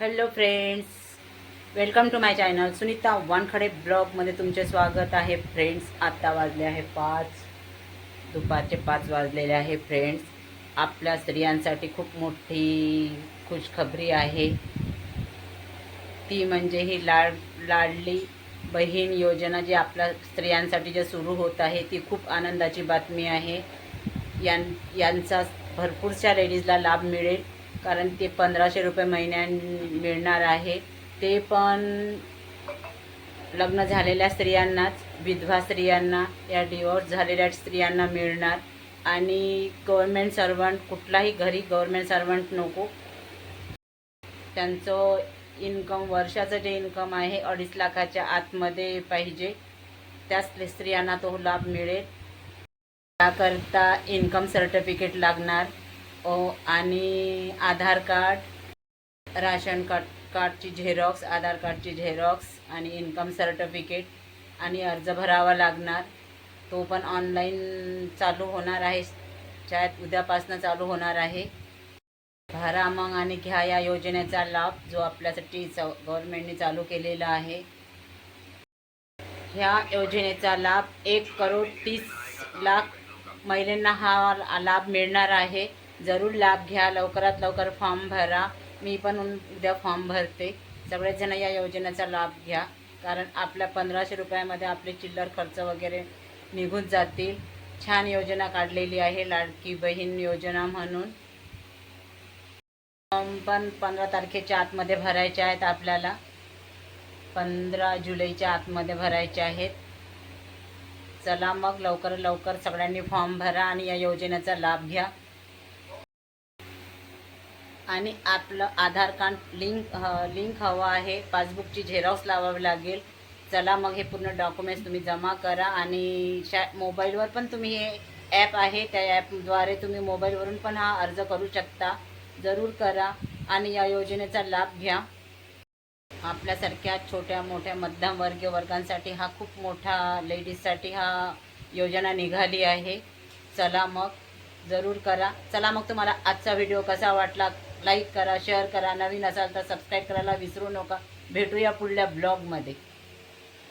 Hello friends welcome to my channel Sunita Wankhede ब्लॉगमध्ये तुमचे स्वागत आहे फ्रेंड्स आत्ता वाजले आहे पाच. दुपारचे पाच वाजलेले आहे फ्रेंड्स आपल्या स्त्रियांसाठी खूप मोठी खुशखबरी आहे. ती म्हणजे ही लाड लाडली बहीण योजना जी आपल्या स्त्रियांसाठी जे सुरू होत आहे ती खूप आनंदाची बातमी आहे. यां यांचा भरपूरशा लेडीजला लाभ मिळेल. कारण ते पंधराशे रुपये महिन्या मिळणार आहे. ते पण लग्न झालेल्या स्त्रियांनाच विधवा स्त्रियांना या डिवोर्स झालेल्या स्त्रियांना मिळणार. आणि गव्हर्मेंट सर्वंट कुठलाही घरी गव्हर्मेंट सर्वंट नको. त्यांचं इन्कम वर्षाचं जे इन्कम आहे अडीच लाखाच्या आतमध्ये पाहिजे. त्याच स्त्रियांना तो लाभ मिळेल. त्याकरता इन्कम सर्टिफिकेट लागणार. आणि आधार कार्ड राशन कार्ड कार्डची झेरॉक्स आधार कार्डची झेरॉक्स आणि इन्कम सर्टिफिकेट आणि अर्ज भरावा लागणार. तो पण ऑनलाईन चालू होणार आहे. शायद उद्यापासनं चालू होणार आहे. भरा मग आणि घ्या या योजनेचा लाभ जो आपल्यासाठी च गव्हर्मेंटने चालू केलेला आहे. ह्या योजनेचा लाभ एक करोड तीस लाख महिलांना हा लाभ मिळणार आहे. जरूर लाभ घ्या लवकरात लवकर फॉर्म भरा. मी पण उद्या फॉर्म भरते. सगळेजण या योजनेचा लाभ घ्या. कारण आपल्या पंधराशे रुपयामध्ये आपले चिल्लर खर्च वगैरे निघून जातील. छान योजना काढलेली आहे लाडकी बहीण योजना म्हणून. फॉर्म पण पंधरा तारखेच्या आतमध्ये भरायचे आहेत आपल्याला. पंधरा जुलैच्या आतमध्ये भरायचे आहेत. चला मग लवकर लवकर सगळ्यांनी फॉर्म भरा आणि या योजनेचा लाभ घ्या. आणि आपलं आधार कार्ड लिंक लिंक हवं आहे. पासबुकची झेरॉक्स लावावी लागेल. चला मग हे पूर्ण डॉक्युमेंट्स तुम्ही जमा करा आणि शा मोबाईलवर पण तुम्ही हे ॲप आहे. त्या ॲपद्वारे तुम्ही मोबाईलवरून पण हा अर्ज करू शकता. जरूर करा आणि या योजनेचा लाभ घ्या. आपल्यासारख्या छोट्या मोठ्या मध्यमवर्गीय वर्गांसाठी हा खूप मोठा लेडीजसाठी हा योजना निघाली आहे. चला मग जरूर करा. चला मग तुम्हाला आजचा व्हिडिओ कसा वाटला लाईक करा शेअर करा नवीन असाल तर सबस्क्राईब करायला विसरू नका. भेटूया पुढल्या ब्लॉगमध्ये.